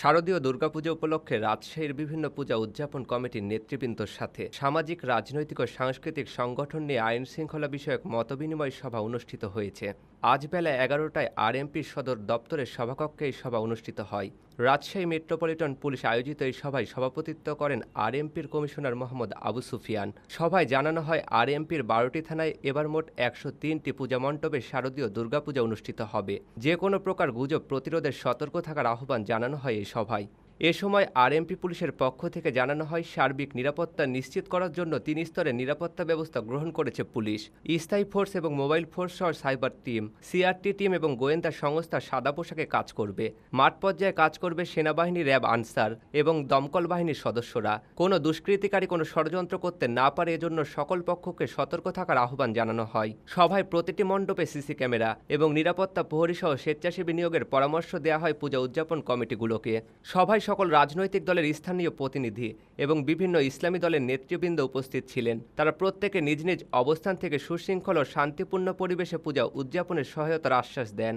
শারদীয় দুর্গাপূজা উপলক্ষে রাজশাহীর বিভিন্ন পূজা উদযাপন কমিটির নেতৃবৃন্দর সাথে সামাজিক, রাজনৈতিক ও সাংস্কৃতিক সংগঠন নিয়ে আইন শৃঙ্খলা বিষয়ক মতবিনিময় সভা অনুষ্ঠিত হয়েছে। আজ বেলা এগারোটায় আরএমপির সদর দপ্তরের সভাকক্ষে এই সভা অনুষ্ঠিত হয়। রাজশাহী মেট্রোপলিটন পুলিশ আয়োজিত এই সভায় সভাপতিত্ব করেন আরএমপির কমিশনার মোহাম্মদ আবু সুফিয়ান। সভায় জানানো হয়, আরএমপির বারোটি থানায় এবার মোট একশো তিনটি পূজা মণ্ডপে শারদীয় দুর্গাপূজা অনুষ্ঠিত হবে। যে কোনো প্রকার গুজব প্রতিরোধের সতর্ক থাকার আহ্বান জানানো হয় সভায় এ সময় আরএমপি পুলিশের পক্ষ থেকে জানানো হয়, সার্বিক নিরাপত্তা নিশ্চিত করার জন্য তিন স্তরের নিরাপত্তা ব্যবস্থা গ্রহণ করেছে পুলিশ। স্থায়ী ফোর্স এবং মোবাইল ফোর্স সহ সাইবার টিম, সিআরটি টিম এবং গোয়েন্দা সংস্থা সাদা পোশাকে কাজ করবে। মাঠ পর্যায়ে কাজ করবে সেনাবাহিনী র্যাব আনসার এবং দমকল বাহিনীর সদস্যরা। কোনো দুষ্কৃতিকারী কোনো ষড়যন্ত্র করতে না পারে এজন্য সকল পক্ষকে সতর্ক থাকার আহ্বান জানানো হয়। সভায় প্রতিটি মণ্ডপে সিসি ক্যামেরা এবং নিরাপত্তা প্রহরী সহ স্বেচ্ছাসেবী নিয়োগের পরামর্শ দেওয়া হয় পূজা উদযাপন কমিটিগুলোকে। সভায় সকল রাজনৈতিক দলের স্থানীয় প্রতিনিধি এবং বিভিন্ন ইসলামী দলের নেতৃবৃন্দ উপস্থিত ছিলেন। তারা প্রত্যেকে নিজ নিজ অবস্থান থেকে সুশৃঙ্খল ও শান্তিপূর্ণ পরিবেশে পূজা উদযাপনের সহায়তার আশ্বাস দেন।